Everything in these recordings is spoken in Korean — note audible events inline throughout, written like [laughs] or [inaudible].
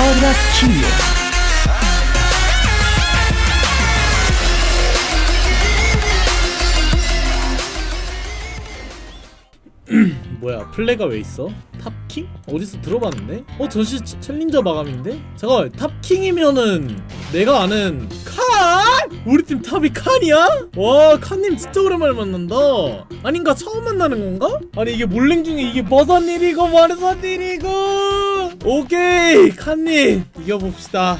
킬 [clears throat] 뭐야 플레가 왜 있어? 탑킹? 어디서 들어봤는데? 어 전시 치- 챌린저 마감인데? 잠깐만 탑킹이면은 내가 아는 칸? 우리 팀 탑이 칸이야? 와 칸님 진짜 오랜만에 만난다 아닌가 처음 만나는 건가? 아니 이게 몰랭 중에 이게 무슨 일이고 무슨 일이고 오케이 칸님 이겨봅시다.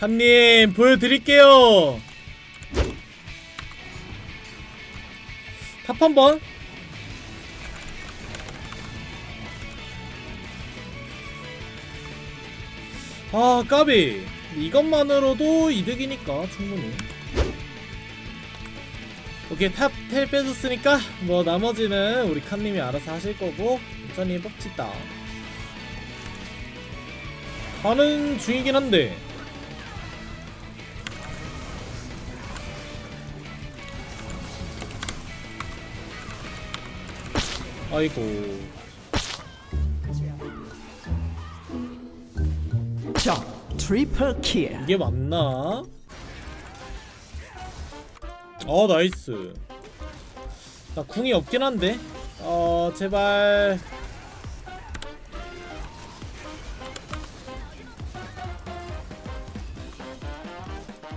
칸님 보여드릴게요. 탑 한번. 아 까비. 이것만으로도 이득이니까 충분히 오케이 탑텔 빼줬으니까 뭐 나머지는 우리 칸님이 알아서 하실 거고 천천히 뽑지다. 하는 중이긴 한데. 아이고. 적 트리플 킬. 이게 맞나? 어 나이스. 나 궁이 없긴 한데. 어 제발.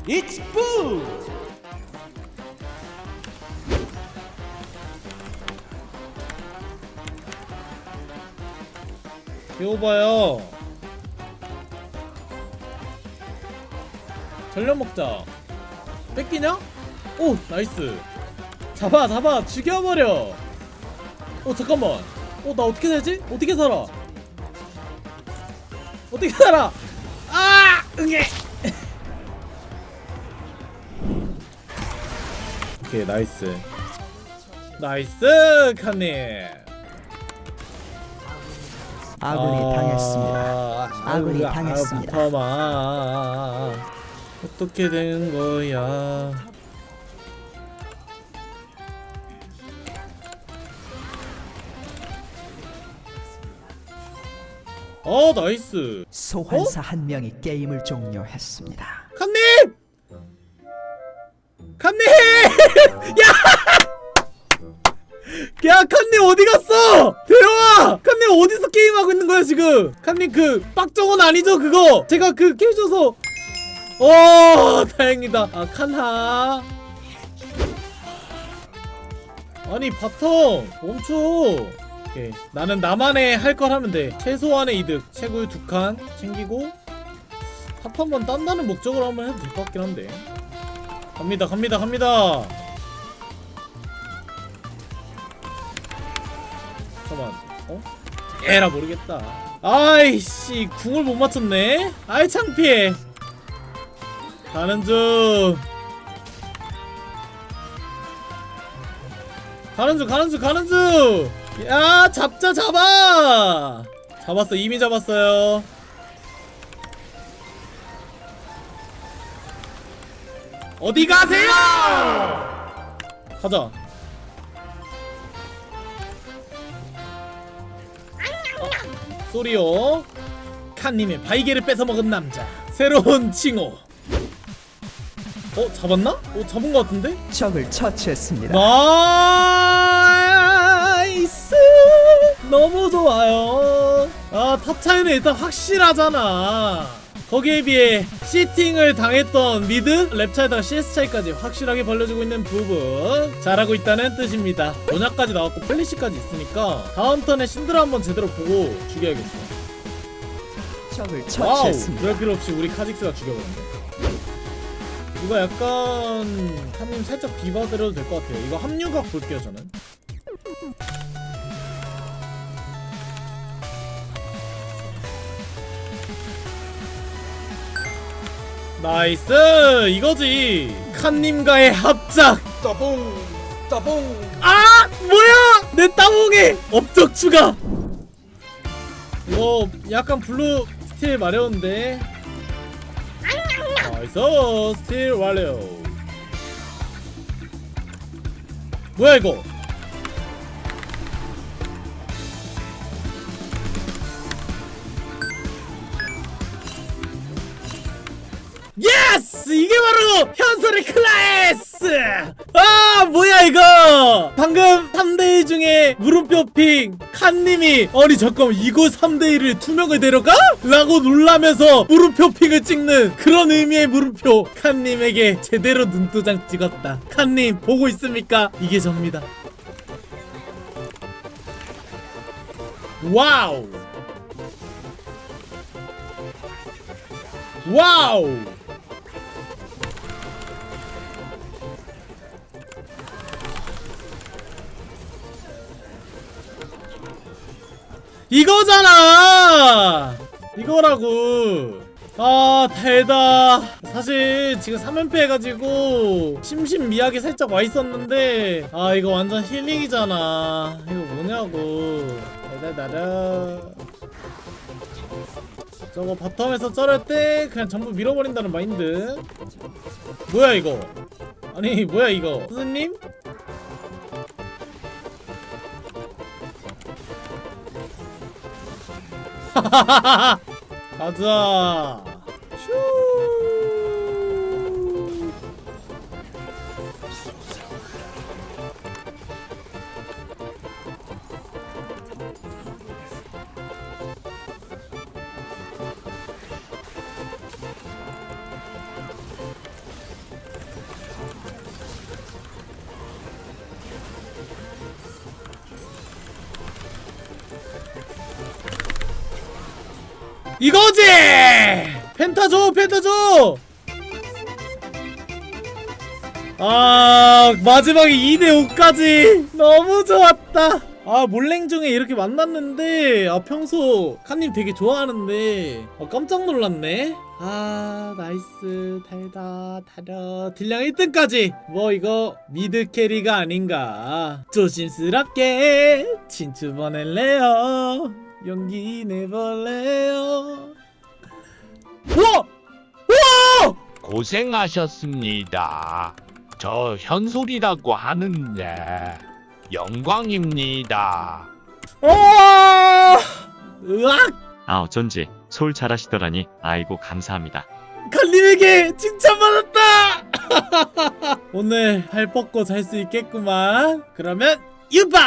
It's boo! 배워봐요. 전력 먹자. 뺏기냐? 오 나이스 잡아 잡아 죽여버려 어 잠깐만 어나 어떻게 되지? 어떻게 살아? 어떻게 살아? 아 응애 [laughs] 오케이 나이스 나이스 칸님 아군이 당했습니다 아, 아군이 아유, 당했습니다. 아파마. 어떻게 된 거야? 어 나이스 소환사 한 명이 게임을 종료했습니다 칸님 칸님 [laughs] 야! 야 칸님 어디 갔어? 대화! 칸님 어디서 게임하고 있는 거야 지금? 칸님 그 빡정은 아니죠 그거? 제가 그 깨줘서 어 다행이다 아 칸하 아니 바텀 멈춰 오케이 나는 나만의 할 걸 하면 돼. 최소한의 이득. 최고의 두 칸 챙기고 탑 한 번 딴다는 목적으로 한번 해도 될 것 같긴 한데. 갑니다 갑니다 갑니다. 잠깐만. 어? 에라 모르겠다. 아이씨 궁을 못 맞췄네. 아이 창피해. 가는 중. 가는 중 가는 중 가는 중 야 잡자 잡아! 잡았어 이미 잡았어요. 어디 가세요? 가자. 소리요. 칸님의 바이게를 뺏어먹은 남자 새로운 칭호. 어 잡았나? 어 잡은 것 같은데? 적을 처치했습니다. 나 이스! 너무 좋아요. 아 탑 차이는 일단 확실하잖아. 거기에 비해 시팅을 당했던 미드 랩 차이다가 CS 차이까지 확실하게 벌려주고 있는 부분 잘하고 있다는 뜻입니다. 전야까지 나왔고 플래시까지 있으니까 다음 턴에 신드라 한번 제대로 보고 죽여야겠어 적을 와우! 처치했습니다. 그럴 필요 없이 우리 카직스가 죽여버렸네. 이거 약간 칸님 살짝 비봐드려도 될 것 같아요. 이거 합류각 볼게요 저는 나이스! 이거지! 칸님과의 합작! 따봉 따봉. 아! 뭐야! 내 따봉에 업적 추가! 이거 약간 블루 스틸 마려운데? 나이스! 스틸 완료! 뭐야 이거 클래스. 이게 바로 현솔의 클래스! 아 뭐야 이거! 방금 3대2 중에 물음표 핑 칸님이 아니 잠깐만 이거 3대1을 두 명을 데려가? 라고 놀라면서 물음표 핑을 찍는 그런 의미의 물음표 칸님에게 제대로 눈도장 찍었다. 칸님 보고 있습니까? 이게 접니다. 와우! 와우 이거잖아! 이거라고! 아 달다. 사실 지금 3연패 해가지고 심심미하게 살짝 와있었는데 아 이거 완전 힐링이잖아. 이거 뭐냐고. 달달달아 저거 바텀에서 쩔을 때 그냥 전부 밀어버린다는 마인드. 뭐야 이거? 아니 뭐야 이거? 스님? 가자 이거지! 펜타 줘, 펜타 줘! 아, 마지막에 2대5까지! 너무 좋았다! 아, 몰랭 중에 이렇게 만났는데, 아, 평소 칸님 되게 좋아하는데, 어, 깜짝 놀랐네? 아, 나이스, 달다, 달아. 딜량 1등까지! 뭐, 이거, 미드 캐리가 아닌가. 조심스럽게, 친추 보낼래요. 용기 내볼래요. 우와! 우와! 고생하셨습니다. 저 현솔이라고 하는데 영광입니다. 우와! 으악! 아 어쩐지 솔 잘하시더라니 아이고 감사합니다. 칼님에게 칭찬받았다! [laughs] 오늘 발 뻗고 잘 수 있겠구만. 그러면 유바!